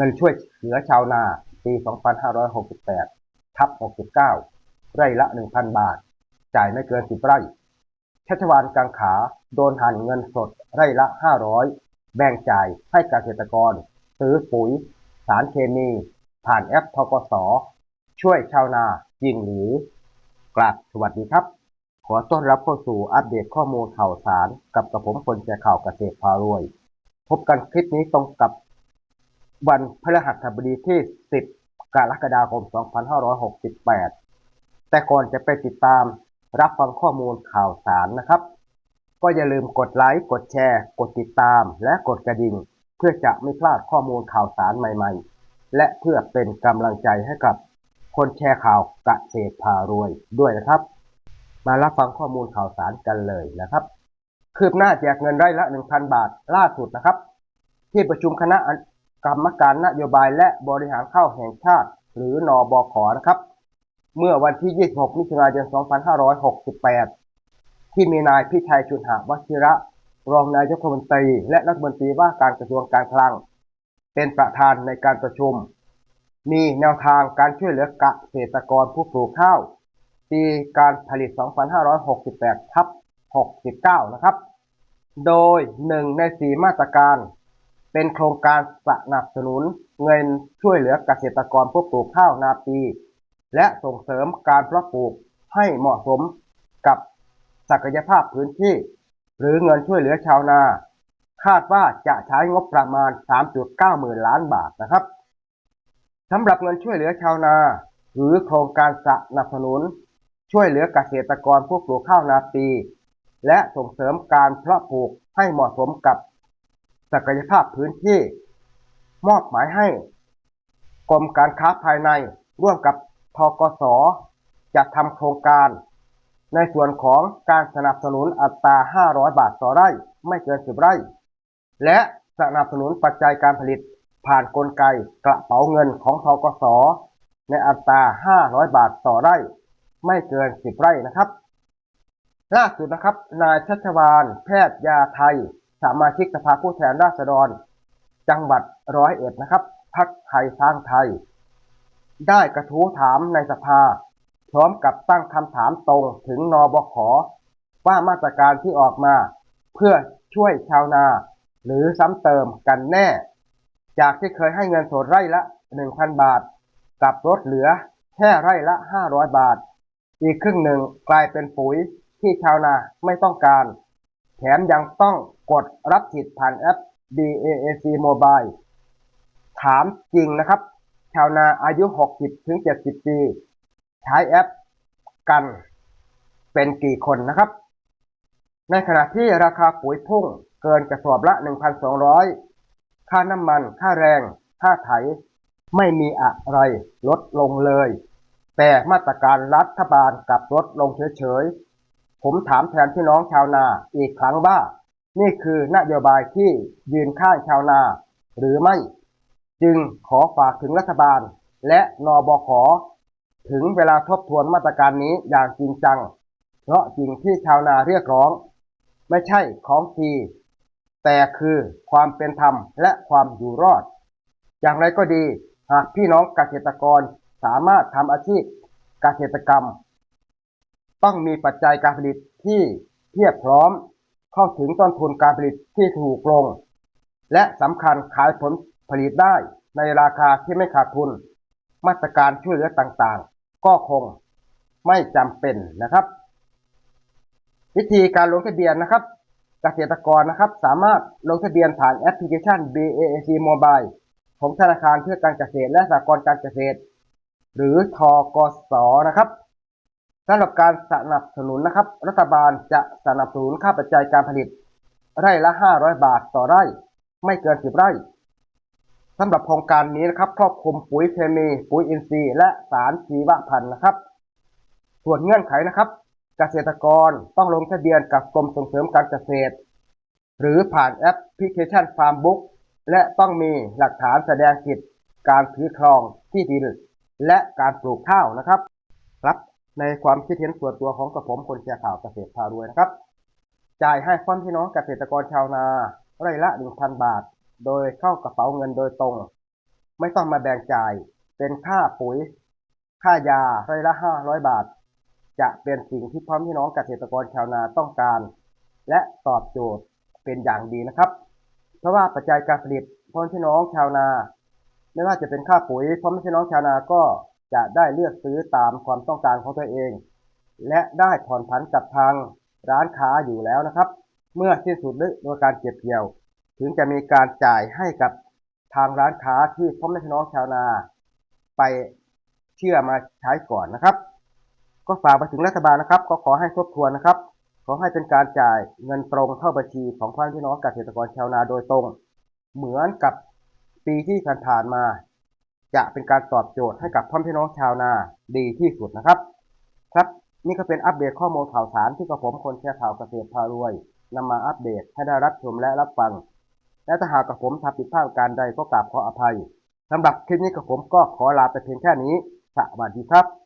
เงินช่วยเหลือชาวนาปี 2568 ทับ 69 ไร่ละ 1,000 บาท จ่ายไม่เกิน 10 ไร่ชัชวานกังขาโดนหันเงินสดไร่ละ 500 แบ่งจ่ายให้เกษตรกร ซื้อปุ๋ย สารเคมี ผ่านแอปทกส ช่วยชาวนาจริงหรือกราบสวัสดีครับ ขอต้อนรับเข้าสู่อัปเดตข้อมูลข่าวสาร กับกระผมคนแชร์ข่าวเกษตรพารวย พบกันคลิปนี้ตรงกับ วันพฤหัสบดีที่ 10 กรกฎาคม 2568 แต่ก่อนจะไปติดตามรับฟังข้อมูลข่าวสารนะครับ ก็อย่าลืมกดไลค์ กดแชร์ กดติดตาม และกดกระดิ่ง เพื่อจะไม่พลาดข้อมูลข่าวสารใหม่ๆ และเพื่อเป็นกำลังใจให้กับคนแชร์ข่าวเกษตรพารวยด้วยนะครับ มารับฟังข้อมูลข่าวสารกันเลยนะครับ คืบหน้าแจกเงินไร่ละ 1,000 บาทล่าสุดนะครับ ที่ประชุมคณะ กรรมการนโยบายและบริหารข้าวแห่งชาติ หรือนอบขนะครับ เมื่อวันที่ 26 มิถุนายน 2568 ที่มีนายพิชัยชุนหาวชิระ รองนายกรัฐมนตรี และรัฐมนตรีว่าการกระทรวงการคลัง เป็นประธานในการประชุม มีแนวทางการช่วยเหลือเกษตรกรผู้ปลูกข้าวปีการผลิต 2568 ทับ 69 นะครับ โดยหนึ่งในสีมาตรการ เป็นโครงการสนับสนุนเงินช่วยเหลือเกษตรกรผู้ปลูกข้าวนาปี และส่งเสริมการเพาะปลูกให้เหมาะสมกับศักยภาพพื้นที่ หรือเงินช่วยเหลือชาวนา คาดว่าจะใช้งบประมาณ 3.9หมื่นล้านบาทนะครับสำหรับเงินช่วยเหลือชาวนา หรือโครงการสนับสนุน ช่วยเหลือเกษตรกรผู้ปลูกข้าวนาปี และส่งเสริมการเพาะปลูกให้เหมาะสมกับ ศักยภาพพื้นที่ มอบหมายให้ กรมการค้าภายในร่วมกับทกสจะทำโครงการ ในส่วนของการสนับสนุนอัตรา 500 บาทต่อไร่ไม่เกิน 10 ไร่ และสนับสนุนปัจจัยการผลิตผ่านกลไกกระเป๋าเงินของทกสในอัตรา 500 บาทต่อไร่ ไม่เกิน 10 ไร่นะครับ ล่าสุดนะครับ นายชัชวานแพทย์ยาไทย สมาชิกสภาผู้แทนราษฎร จังหวัดร้อยเอ็ดนะครับพักไทยสร้างไทย ได้กระทู้ถามในสภา พร้อมกับตั้งคำถามตรงถึงนบขว่ามาตรการที่ออกมา เพื่อช่วยชาวนา หรือซ้ำเติมกันแน่ จากที่เคยให้เงินสดไร่ละ 1,000 บาทกลับลดเหลือแค่ไร่ละ 500 บาท อีกครึ่งหนึ่งกลายเป็นปุ๋ยที่ชาวนาไม่ต้องการ แถมยังต้องกดรับสิทธิ์ผ่านแอป BAAC Mobile ถามจริงนะครับ ชาวนาอายุ 60ถึง70 ปี ใช้แอปกันเป็นกี่คนนะครับ ในขณะที่ราคาปุ๋ยพุ่งเกินกระสอบละ 1,200 ค่าน้ำมัน ค่าแรง ค่าไถ ไม่มีอะไรลดลงเลย แต่มาตรการรัฐบาลกลับลดลงเฉยๆ ผมถามแทนพี่น้องชาวนาอีกครั้งว่า นี่คือนโยบายที่ยืนข้างชาวนา หรือไม่ จึงขอฝากถึงรัฐบาล และนบขถึงเวลาทบทวนมาตรการนี้อย่างจริงจัง เพราะสิ่งที่ชาวนาเรียกร้อง ไม่ใช่ของฟรีแต่คือความเป็นธรรมและความอยู่รอด อย่างไรก็ดี หากพี่น้องเกษตรกรสามารถทำอาชีพเกษตรกรรม ต้องมีปัจจัยการผลิตที่เพียบพร้อม เข้าถึงต้นทุนการผลิตที่ถูกลง และสำคัญขายผลผลิตได้ในราคาที่ไม่ขาดทุน มาตรการช่วยเหลือต่างๆ ก็คงไม่จำเป็นนะครับ วิธีการลงทะเบียนนะครับ เกษตรกรนะครับสามารถลงทะเบียนผ่านแอปพลิเคชัน BAC Mobile ของธนาคารเพื่อการเกษตรและสหกรณ์การเกษตร หรือทกสนะครับ สำหรับการสนับสนุนนะครับ รัฐบาลจะสนับสนุนค่าปัจจัยการผลิต ไร่ละ 500 บาทต่อไร่ ไม่เกิน 10 ไร่สำหรับโครงการนี้นะครับครอบคลุมปุ๋ยเคมี ปุ๋ยอินทรีย์และสารชีวพันธุ์นะครับ ส่วนเงื่อนไขนะครับ เกษตรกรต้องลงทะเบียนกับกรมส่งเสริมการเกษตร หรือผ่านแอปพลิเคชันฟาร์มบุ๊กและต้องมีหลักฐานแสดงสิทธิ์การถือครองที่ดินและการปลูกข้าวนะครับครับ ในความคิดเห็นส่วนตัวของกระผมคนแชร์ข่าวเกษตรพารวยนะครับ จ่ายให้พ่อพี่น้องเกษตรกรชาวนาไร่ละ1,000บาท โดยเข้ากระเป๋าเงินโดยตรง ไม่ต้องมาแบ่งจ่ายเป็นค่าปุ๋ย ค่ายาไร่ละ500บาท จะเป็นสิ่งที่พ่อพี่น้องเกษตรกรชาวนาต้องการ และตอบโจทย์เป็นอย่างดีนะครับ เพราะว่าปัจจัยการผลิตพ่อพี่น้องชาวนา ไม่ว่าจะเป็นค่าปุ๋ยพ่อพี่น้องชาวนาก็ จะได้เลือกซื้อตามความต้องการของตัวเอง และได้ผ่อนผันกับทางร้านค้าอยู่แล้วนะครับ เมื่อสิ้นสุดฤดูการเก็บเกี่ยว ถึงจะมีการจ่ายให้กับทางร้านค้าที่พ่อแม่พี่น้องชาวนาไปเชื่อมาใช้ก่อนนะครับ ก็ฝากไปถึงรัฐบาลนะครับ ก็ขอให้ทบทวนนะครับ ขอให้เป็นการจ่ายเงินตรงเข้าบัญชีของพ่อแม่พี่น้องเกษตรกรชาวนาโดยตรง เหมือนกับปีที่ผ่านๆมา จะเป็นการตอบโจทย์ให้กับพ่อแม่พี่น้องชาวนาดีที่สุดนะครับ ครับนี่ก็เป็นอัปเดตข้อมูลข่าวสารที่กระผมคนแชร์ข่าวเกษตรพารวยนำมาอัปเดตให้ได้รับชมและรับฟัง และถ้าหากกระผมทำผิดพลาดการใดก็กราบขออภัยสำหรับคลิปนี้กระผมก็ขอลาไปเพียงแค่นี้ สวัสดีครับ